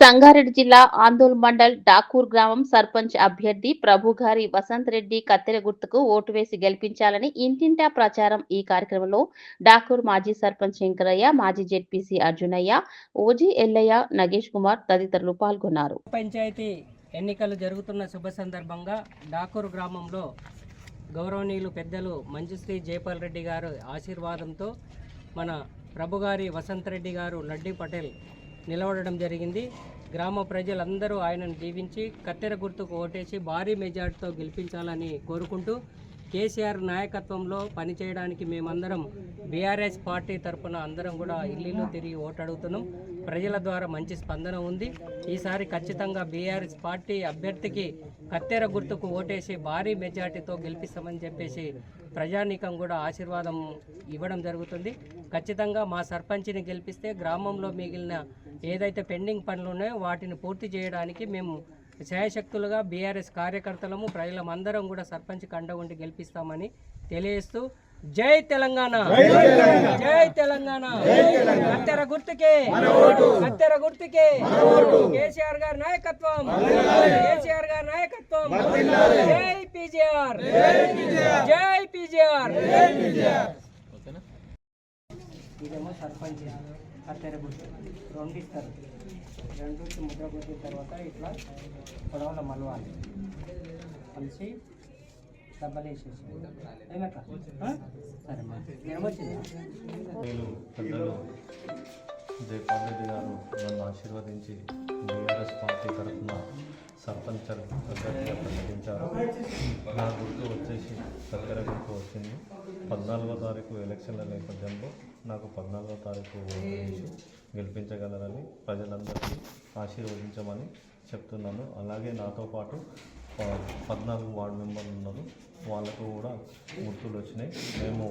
సంగారెడ్డి జిల్లా ఆందోళ్ మండల్ డాకూర్ గ్రామం సర్పంచ్ అభ్యర్థి ప్రభుగారి వసంత్ రెడ్డి కత్తెర గుర్తుకు ఓటు వేసి గెలిపించాలని ఇంటింటా ప్రచారం ఈ కార్యక్రమంలో డాకూర్ మాజీ సర్పంచ్ శంకరయ్య మాజీ జెడ్పీసీ అర్జునయ్య ఓజీ ఎల్లయ్య నగేష్ కుమార్ తదితరులు పాల్గొన్నారు. పంచాయతీ ఎన్నికలు జరుగుతున్న శుభ సందర్భంగా డాకూర్ గ్రామంలో గౌరవనీయులు పెద్దలు మంజుశ్రీ జయపాల్ రెడ్డి గారు ఆశీర్వాదంతో మన ప్రభుగారి వసంత్ రెడ్డి గారు లడ్డీ పటేల్ నిలబడడం జరిగింది. గ్రామ ప్రజలందరూ ఆయనను దీవించి కత్తెర గుర్తుకు ఓటేసి భారీ మెజార్టీతో గెలిపించాలని కోరుకుంటూ కేసీఆర్ నాయకత్వంలో పనిచేయడానికి మేమందరం బీఆర్ఎస్ పార్టీ తరఫున అందరం కూడా ఇల్లు తిరిగి ఓటడుగుతున్నాం ప్రజల ద్వారా మంచి స్పందన ఉంది. ఈసారి ఖచ్చితంగా బీఆర్ఎస్ పార్టీ అభ్యర్థికి కత్తెర గుర్తుకు ఓటేసి భారీ మెజార్టీతో గెలిపిస్తామని చెప్పేసి ప్రజానీకం కూడా ఆశీర్వాదం ఇవ్వడం జరుగుతుంది. ఖచ్చితంగా మా సర్పంచ్ని గెలిపిస్తే గ్రామంలో మిగిలిన ఏదైతే పెండింగ్ పనులు ఉన్నాయో వాటిని పూర్తి చేయడానికి మేము శాయశక్తులుగా బీఆర్ఎస్ కార్యకర్తలము ప్రజలమందరం కూడా సర్పంచ్ కండ ఉండి గెలిపిస్తామని తెలియజేస్తూ జై తెలంగాణ! జై తెలంగాణ! కత్తెర గుర్తుకే! కత్తెర గుర్తుకే! కేసీఆర్ గారి నాయకత్వం! కేసీఆర్ గారి నాయకత్వం! జై పీజీఆర్! జై పీజీఆర్! ఇదేమో సర్పంచ్ కత్తెర గుర్తు రెండు ఇస్తారు. రెండు ముద్ర గుర్తిన తర్వాత ఇట్లా పొడవల మలవాలి. కలిసి డబ్బలు వేసేసి ఏమక్క సరే మరి. వచ్చింది నేను జయపాల్ రెడ్డి గారు నన్ను ఆశీర్వదించి బీఆర్ఎస్ పార్టీ తరఫున సర్పంచ్ అభ్యర్థిగా ప్రకటించారు. నా గుర్తు వచ్చేసి దగ్గర గుర్తు వచ్చింది. పద్నాలుగో తారీఖు ఎలక్షన్ల నేపథ్యంలో నాకు పద్నాలుగో తారీఖు ఓటు గెలిపించగలరని ప్రజలందరికీ ఆశీర్వదించమని చెప్తున్నాను. అలాగే నాతో పాటు పద్నాలుగు వార్డు మెంబర్లు ఉన్నారు. వాళ్ళకు కూడా గుర్తులు వచ్చినాయి. మేము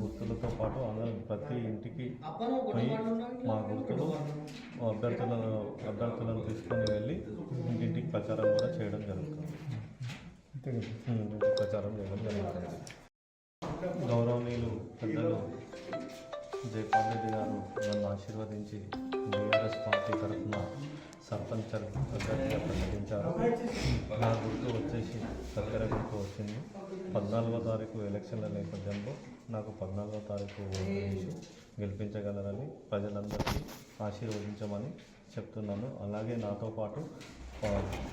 గుర్తులతో పాటు అందరం ప్రతి ఇంటికి పోయి మా గుర్తులు అభ్యర్థులను అభ్యర్థులను తీసుకొని వెళ్ళి ఇంటింటికి ప్రచారం కూడా చేయడం జరుగుతుంది. ప్రచారం చేయడం జరుగుతుంది. గౌరవనీయులు పెద్దలు జయపాల్ రెడ్డి గారు నన్ను ఆశీర్వదించి బీఆర్ఎస్ పార్టీ తరఫున సర్పంచ్ అభ్యర్థిగా ప్రకటించారు. నా గుర్తు వచ్చేసి దగ్గర గుర్తు వచ్చింది. పద్నాలుగో తారీఖు ఎలక్షన్ల నేపథ్యంలో నాకు పద్నాలుగో తారీఖు ఓటు గెలిపించగలరని ప్రజలందరికీ ఆశీర్వదించమని చెప్తున్నాను. అలాగే నాతో పాటు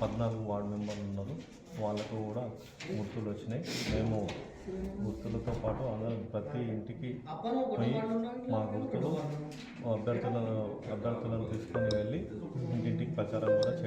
పద్నాలుగు వార్డు మెంబర్లు ఉన్నారు. వాళ్ళకు కూడా గుర్తులు వచ్చినాయి. మేము గుర్తులతో పాటు అందరం ప్రతి ఇంటికి పోయి మా గుర్తులు అభ్యర్థులను అభ్యర్థులను తీసుకొని వెళ్ళి ఇంటింటికి ప్రచారం కూడా